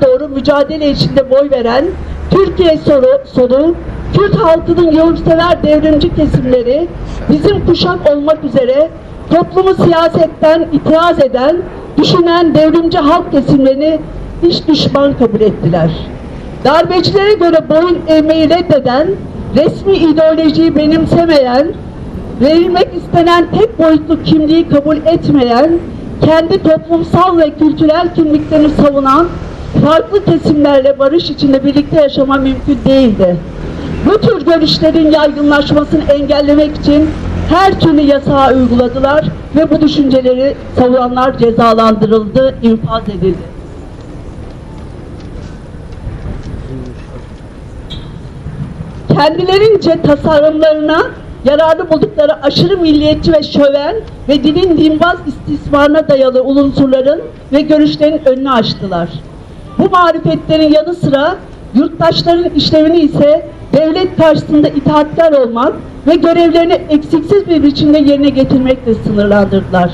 doğru mücadele içinde boy veren Türkiye soru, sonu Kürt halkının yurtsever devrimci kesimleri bizim kuşak olmak üzere toplumu siyasetten itiraz eden, düşünen devrimci halk kesimlerini iş düşman kabul ettiler. Darbecilere göre boyun eğmeyi reddeden, resmi ideolojiyi benimsemeyen, verilmek istenen tek boyutlu kimliği kabul etmeyen, kendi toplumsal ve kültürel kimliklerini savunan farklı kesimlerle barış içinde birlikte yaşama mümkün değildi. Bu tür görüşlerin yaygınlaşmasını engellemek için her türlü yasağı uyguladılar ve bu düşünceleri savunanlar cezalandırıldı, infaz edildi. kendilerince tasarımlarına yararlı buldukları aşırı milliyetçi ve şöven ve dilin dinbaz istismarına dayalı unsurların ve görüşlerin önünü açtılar. Bu marifetlerin yanı sıra yurttaşların işlevini ise devlet karşısında itaatkar olmak ve görevlerini eksiksiz bir biçimde yerine getirmekle sınırlandırdılar.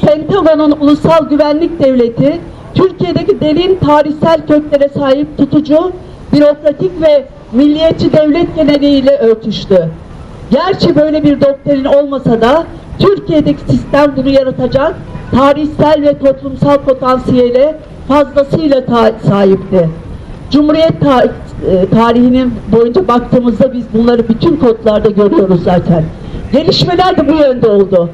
Pentagon'un ulusal güvenlik devleti Türkiye'deki derin tarihsel köklere sahip tutucu, bürokratik ve milliyetçi devlet geleneğiyle örtüştü. Gerçi böyle bir doktrin olmasa da Türkiye'deki sistem bunu yaratacak tarihsel ve toplumsal potansiyele fazlasıyla sahipti. Cumhuriyet ta- e, tarihinin boyunca baktığımızda biz bunları bütün kodlarda görüyoruz zaten. Gelişmeler de bu yönde oldu.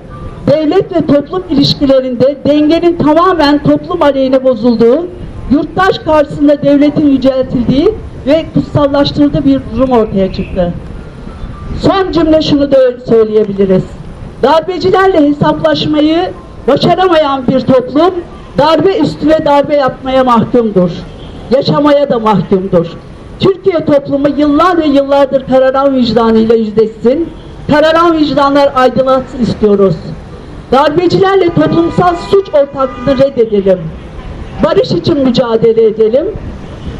Devlet ve toplum ilişkilerinde dengenin tamamen toplum aleyhine bozulduğu, yurttaş karşısında devletin yüceltildiği ve kutsallaştırdığı bir durum ortaya çıktı. Son cümle şunu da söyleyebiliriz. Darbecilerle hesaplaşmayı başaramayan bir toplum darbe üstüne darbe yapmaya mahkumdur. Yaşamaya da mahkumdur. Türkiye toplumu yıllar ve yıllardır kararan vicdanıyla yüzleşsin. Kararan vicdanlar aydınlatsın istiyoruz. Darbecilerle toplumsal suç ortaklığını reddedelim. Barış için mücadele edelim.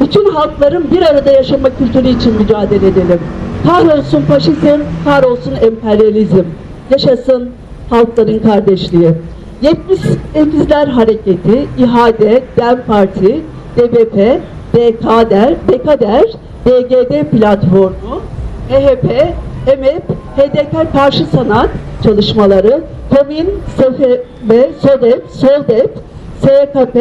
Bütün halkların bir arada yaşama kültürü için mücadele edelim. Kahrolsun faşizm, kahrolsun emperyalizm. Yaşasın halkların kardeşliği. 78'ler Hareketi, İHADE, DEM Parti, DBP, DKDER, DKDER, DGD platformu, MHP, EMEP, HDK Karşı Sanat çalışmaları, TOMİN, SFB, SODEP, SOLDEP, SKP,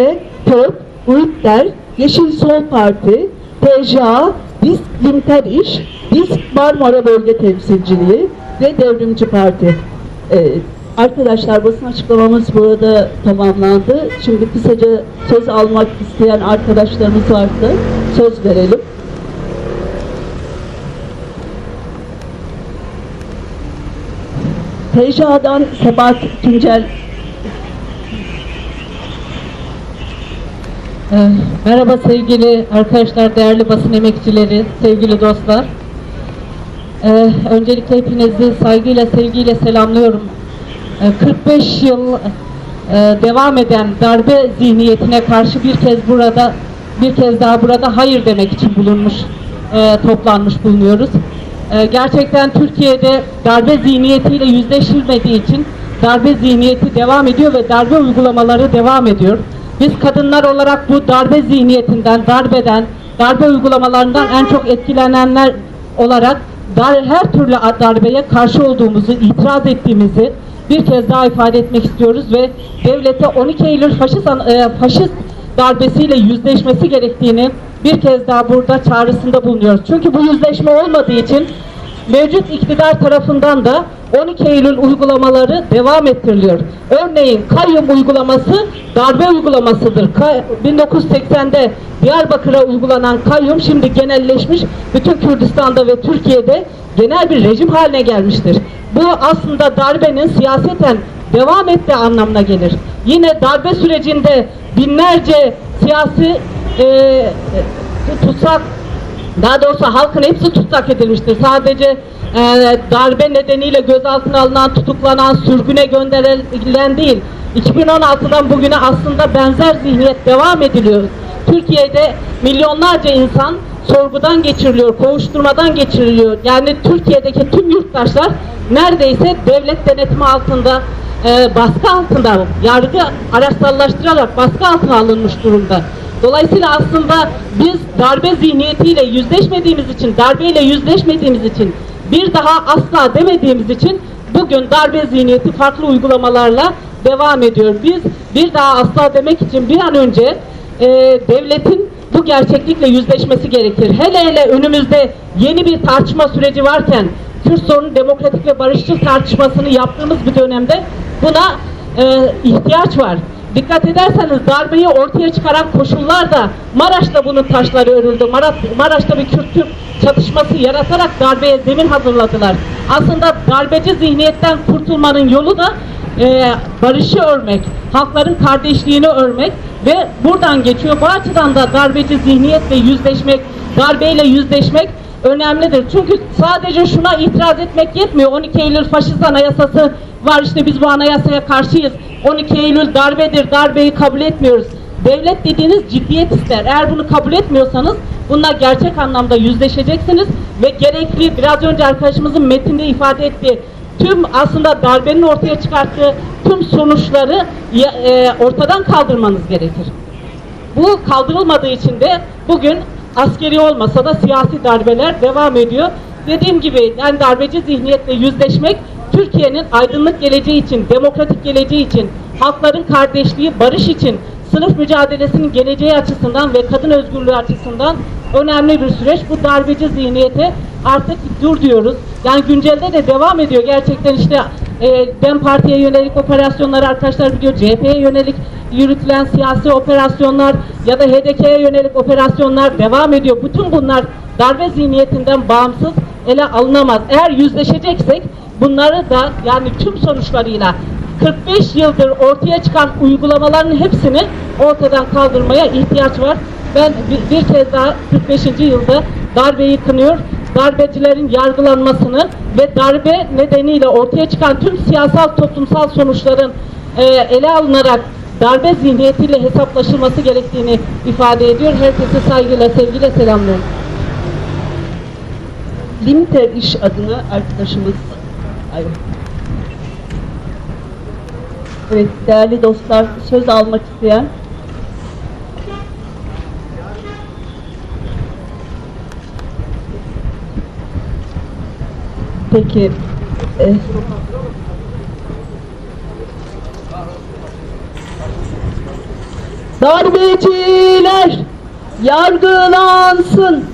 TÖP, UİTDER, Yeşil Sol Parti, TCA, DİSK Limiter İş, DİSK Marmara Bölge Temsilciliği ve Devrimci Parti. Ee, arkadaşlar basın açıklamamız burada tamamlandı. Şimdi kısaca söz almak isteyen arkadaşlarımız varsa söz verelim. TCA'dan Sebat Tuncel Ee, Merhaba sevgili arkadaşlar, değerli basın emekçileri, sevgili dostlar. Ee, öncelikle hepinizi saygıyla, sevgiyle selamlıyorum. Ee, 45 yıl e, devam eden darbe zihniyetine karşı bir kez burada, bir kez daha burada hayır demek için bulunmuş, e, toplanmış bulunuyoruz. Ee, gerçekten Türkiye'de darbe zihniyetiyle yüzleşilmediği için darbe zihniyeti devam ediyor ve darbe uygulamaları devam ediyor. Biz kadınlar olarak bu darbe zihniyetinden, darbeden, darbe uygulamalarından en çok etkilenenler olarak her türlü darbeye karşı olduğumuzu, itiraz ettiğimizi bir kez daha ifade etmek istiyoruz ve devlete 12 Eylül faşist, e, faşist darbesiyle yüzleşmesi gerektiğini bir kez daha burada çağrısında bulunuyoruz. Çünkü bu yüzleşme olmadığı için mevcut iktidar tarafından da 12 Eylül uygulamaları devam ettiriliyor. Örneğin kayyum uygulaması darbe uygulamasıdır. Ka- 1980'de Diyarbakır'a uygulanan kayyum şimdi genelleşmiş bütün Kürdistan'da ve Türkiye'de genel bir rejim haline gelmiştir. Bu aslında darbenin siyaseten devam ettiği anlamına gelir. Yine darbe sürecinde binlerce siyasi e, e, tutsak daha doğrusu halkın hepsi tutsak edilmiştir. Sadece e, darbe nedeniyle gözaltına alınan, tutuklanan, sürgüne gönderilen değil. 2016'dan bugüne aslında benzer zihniyet devam ediliyor. Türkiye'de milyonlarca insan sorgudan geçiriliyor, kovuşturmadan geçiriliyor. Yani Türkiye'deki tüm yurttaşlar neredeyse devlet denetimi altında, e, baskı altında, yargı araçsallaştırarak baskı altına alınmış durumda. Dolayısıyla aslında biz darbe zihniyetiyle yüzleşmediğimiz için, darbeyle yüzleşmediğimiz için, bir daha asla demediğimiz için bugün darbe zihniyeti farklı uygulamalarla devam ediyor. Biz bir daha asla demek için bir an önce e, devletin bu gerçeklikle yüzleşmesi gerekir. Hele hele önümüzde yeni bir tartışma süreci varken Kürt sorunu demokratik ve barışçıl tartışmasını yaptığımız bir dönemde buna e, ihtiyaç var. Dikkat ederseniz darbeyi ortaya çıkaran koşullar da Maraş'ta bunun taşları örüldü. Maraş, Maraş'ta bir Kürt-Türk çatışması yaratarak darbeye zemin hazırladılar. Aslında darbeci zihniyetten kurtulmanın yolu da e, barışı örmek, halkların kardeşliğini örmek ve buradan geçiyor. Bu açıdan da darbeci zihniyetle yüzleşmek, darbeyle yüzleşmek önemlidir. Çünkü sadece şuna itiraz etmek yetmiyor. 12 Eylül faşist anayasası var işte biz bu anayasaya karşıyız. 12 Eylül darbedir, darbeyi kabul etmiyoruz. Devlet dediğiniz ciddiyet ister. Eğer bunu kabul etmiyorsanız bununla gerçek anlamda yüzleşeceksiniz ve gerekli biraz önce arkadaşımızın metinde ifade ettiği tüm aslında darbenin ortaya çıkarttığı tüm sonuçları e, ortadan kaldırmanız gerekir. Bu kaldırılmadığı için de bugün askeri olmasa da siyasi darbeler devam ediyor. Dediğim gibi yani darbeci zihniyetle yüzleşmek Türkiye'nin aydınlık geleceği için, demokratik geleceği için, halkların kardeşliği, barış için, sınıf mücadelesinin geleceği açısından ve kadın özgürlüğü açısından önemli bir süreç. Bu darbeci zihniyete artık dur diyoruz. Yani güncelde de devam ediyor. Gerçekten işte e, DEM Parti'ye yönelik operasyonlar arkadaşlar biliyor. CHP'ye yönelik yürütülen siyasi operasyonlar ya da HDK'ye yönelik operasyonlar devam ediyor. Bütün bunlar darbe zihniyetinden bağımsız ele alınamaz. Eğer yüzleşeceksek bunları da yani tüm sonuçlarıyla 45 yıldır ortaya çıkan uygulamaların hepsini ortadan kaldırmaya ihtiyaç var. Ben bir, kez daha 45. yılda darbeyi kınıyor, darbecilerin yargılanmasını ve darbe nedeniyle ortaya çıkan tüm siyasal toplumsal sonuçların e, ele alınarak darbe zihniyetiyle hesaplaşılması gerektiğini ifade ediyor. Herkese saygıyla, sevgiyle selamlıyorum. Limiter iş adına arkadaşımız Ay. Evet değerli dostlar söz almak isteyen Peki e, Darbeciler yargılansın.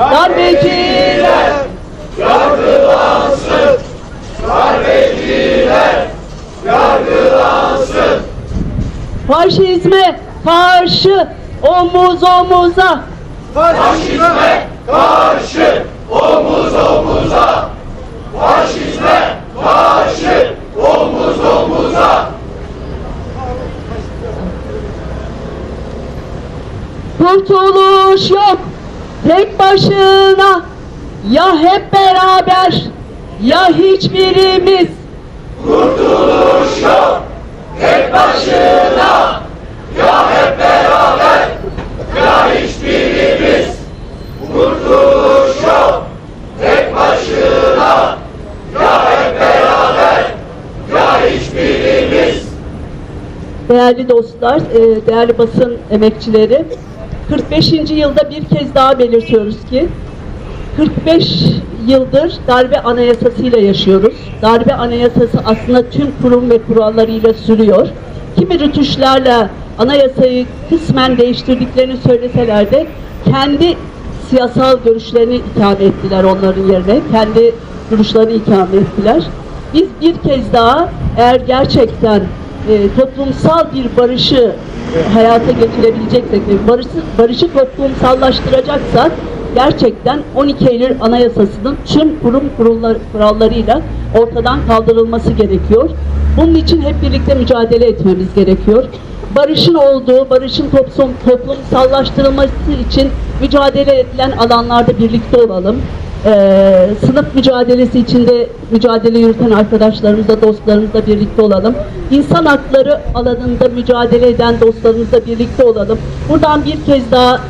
Darbeciler Faşizme karşı omuz omuza. Faşizme karşı omuz omuza Faşizme karşı omuz omuza Kurtuluş yok tek başına. Ya hep beraber ya hiçbirimiz. Kurtuluş yok tek başına Ya hep beraber ya hiçbirimiz Kurtuluş yok tek başına Ya hep beraber ya hiçbirimiz Değerli dostlar, e, değerli basın emekçileri, 45. yılda bir kez daha belirtiyoruz ki 45 yıldır darbe anayasasıyla yaşıyoruz. Darbe anayasası aslında tüm kurum ve kurallarıyla sürüyor. Kimi rütuşlarla anayasayı kısmen değiştirdiklerini söyleseler de kendi siyasal görüşlerini ikame ettiler onların yerine. Kendi duruşlarını ikame ettiler. Biz bir kez daha eğer gerçekten e, toplumsal bir barışı hayata geçirebileceksek ve barışı, barışı toplumsallaştıracaksak gerçekten 12 Eylül Anayasası'nın tüm kurum kurullar, kurallarıyla ortadan kaldırılması gerekiyor. Bunun için hep birlikte mücadele etmemiz gerekiyor. Barışın olduğu, barışın toplum, toplumsallaştırılması için mücadele edilen alanlarda birlikte olalım. Ee, sınıf mücadelesi içinde mücadele yürüten arkadaşlarımızla, dostlarımızla birlikte olalım. İnsan hakları alanında mücadele eden dostlarımızla birlikte olalım. Buradan bir kez daha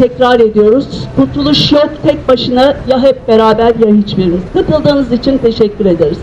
tekrar ediyoruz. Kurtuluş yok tek başına ya hep beraber ya hiçbirimiz. Katıldığınız için teşekkür ederiz.